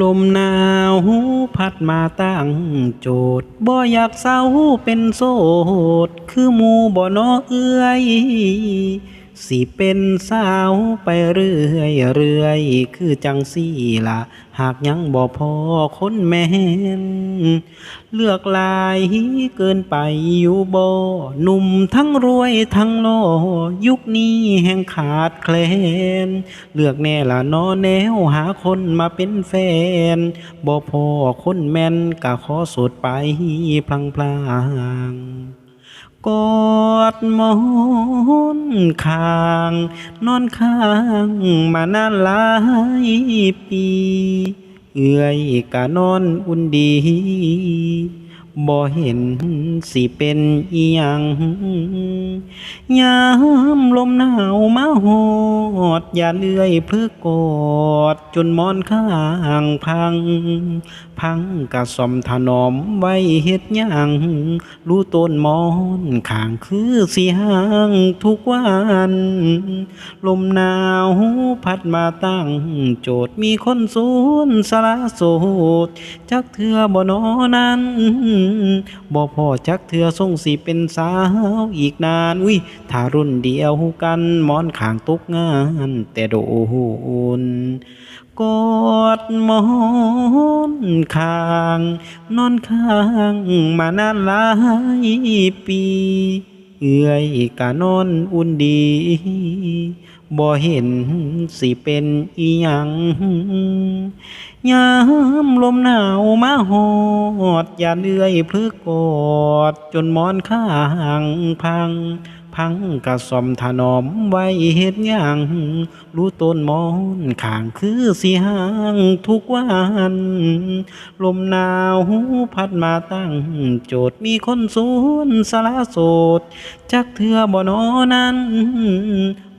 ลมหนาวพัดมาตั้งโจทย์บ่อยากเศร้าเป็นโสด คือหมู่บ่นอเอื้อย สิเป็นสาวไปเรื่อยเรื่อยคือจังสี่ละหากยังบ่พอคนแม่นเลือกลายเกินไปอยู่บ่หนุ่มทั้งรวยทั้งหล่อยุคนี้แห่งขาดแคลน เลือกแน่ละนอแนวหาคนมาเป็นแฟนบ่พอคนแม่นกะขอสดไปพลางพลาง กอดมอนข้าง นอนข้างมานานหลายปี เอื้อยกะนอนอุ่นดี บ่เห็นสิเป็นอีหยังยามลมหนาวมาหอด อย่าเลื่อยเพื่อกอด จนมอนข้างพัง พังกะสอมถนอมไว้เฮ็ดหยังรู้ต้นมอนข้างคือสิห่างทุกวัน ลมหนาวพัดมาตั้ง โจทย์มีคนสูนสละโสดจักเทือบ่นอนั้นบ่พอจักเทือทรงสิเป็นสาวอีกนานอุ้ยถ้ารุ่นเดียวกันมอนข้างตกงาน แต่โดนกอดมอนข้าง นอนข้างมานานหลายปี เอื้อยกะนอนอุ่นดี บ่เห็นสิเป็นอีหยังยามลมหนาวมาหอดอย่าเลื่อยพลึกกอด จนมอนข้างพัง พังกระสอมถนอมไว้เฮ็ดหยังรู้ต้นมอนข้างคือสีห่างทุกวัน ลมหนาวพัดมาตั้งโจทย์มีคนสูนสละโสด จักเทือบ่นอนั้น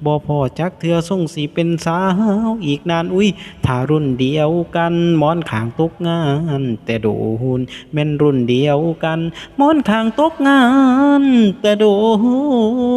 บ่พอจักเทือส่งสีเป็นสาวอีกนานอุ้ยถ้ารุ่นเดียวกันมอนขางตกงาน แต่โดนแม่นรุ่นเดียวกันมอนขางตกงาน แต่โดน